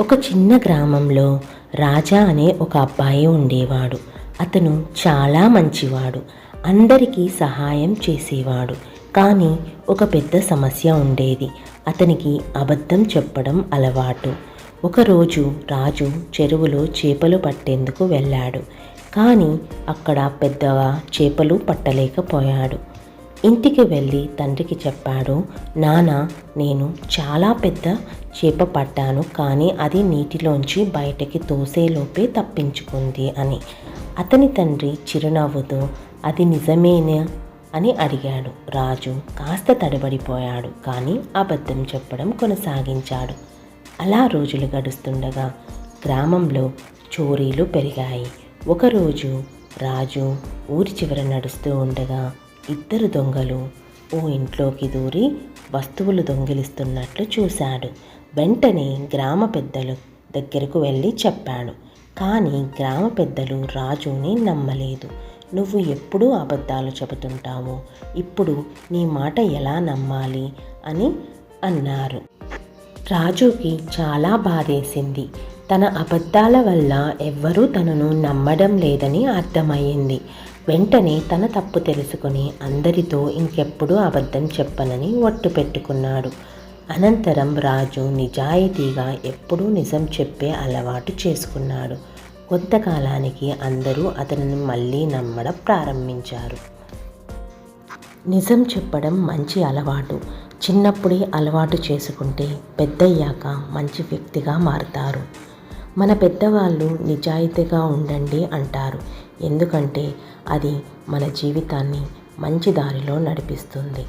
ఒక చిన్న గ్రామంలో రాజా అనే ఒక అబ్బాయి ఉండేవాడు. అతను చాలా మంచివాడు. అందరికీ సహాయం చేసేవాడు. కానీ ఒక పెద్ద సమస్య ఉండేది. అతనికి అబద్ధం చెప్పడం అలవాటు. ఒకరోజు రాజు చెరువులో చేపలు పట్టేందుకు వెళ్ళాడు. కానీ అక్కడ పెద్దగా చేపలు పట్టలేకపోయాడు. ఇంటికి వెళ్ళి తండ్రికి చెప్పాడు నాన్న నేను చాలా పెద్ద చేప పట్టాను కానీ అది నీటిలోంచి బయటకి తోసేలోపే తప్పించుకుంది అని. అతని తండ్రి చిరునవ్వుతో అది నిజమేనా? అని అడిగాడు. రాజు కాస్త తడబడిపోయాడు కానీ అబద్ధం చెప్పడం కొనసాగించాడు. అలా రోజులు గడుస్తుండగా గ్రామంలో చోరీలు పెరిగాయి. ఒకరోజు రాజు ఊరి చివర నడుస్తూ ఉండగా ఇద్దరు దొంగలు ఓ ఇంట్లోకి దూరి వస్తువులు దొంగిలిస్తున్నట్లు చూశాడు. వెంటనే గ్రామ పెద్దలు దగ్గరకు వెళ్ళి చెప్పాడు. కానీ గ్రామ పెద్దలు రాజుని నమ్మలేదు. నువ్వు ఎప్పుడూ అబద్ధాలు చెబుతుంటావు? ఇప్పుడు నీ మాట ఎలా నమ్మాలి? అని అన్నారు. రాజుకి చాలా బాధేసింది. తన అబద్ధాల వల్ల ఎవ్వరూ తనను నమ్మడం లేదని అర్థమయ్యింది. వెంటనే తన తప్పు తెలుసుకుని అందరితో ఇంకెప్పుడూ అబద్ధం చెప్పనని ఒట్టు పెట్టుకున్నాడు. అనంతరం రాజు నిజాయితీగా ఎప్పుడూ నిజం చెప్పే అలవాటు చేసుకున్నాడు. కొంతకాలానికి అందరూ అతనిని మళ్ళీ నమ్మడం ప్రారంభించారు. నిజం చెప్పడం మంచి అలవాటు. చిన్నప్పుడే అలవాటు చేసుకుంటే పెద్దయ్యాక మంచి వ్యక్తిగా మారుతారు. మన పెద్దవాళ్ళు నిజాయితీగా ఉండండి అంటారు. ఎందుకంటే అది మన జీవితాన్ని మంచి దారిలో నడిపిస్తుంది.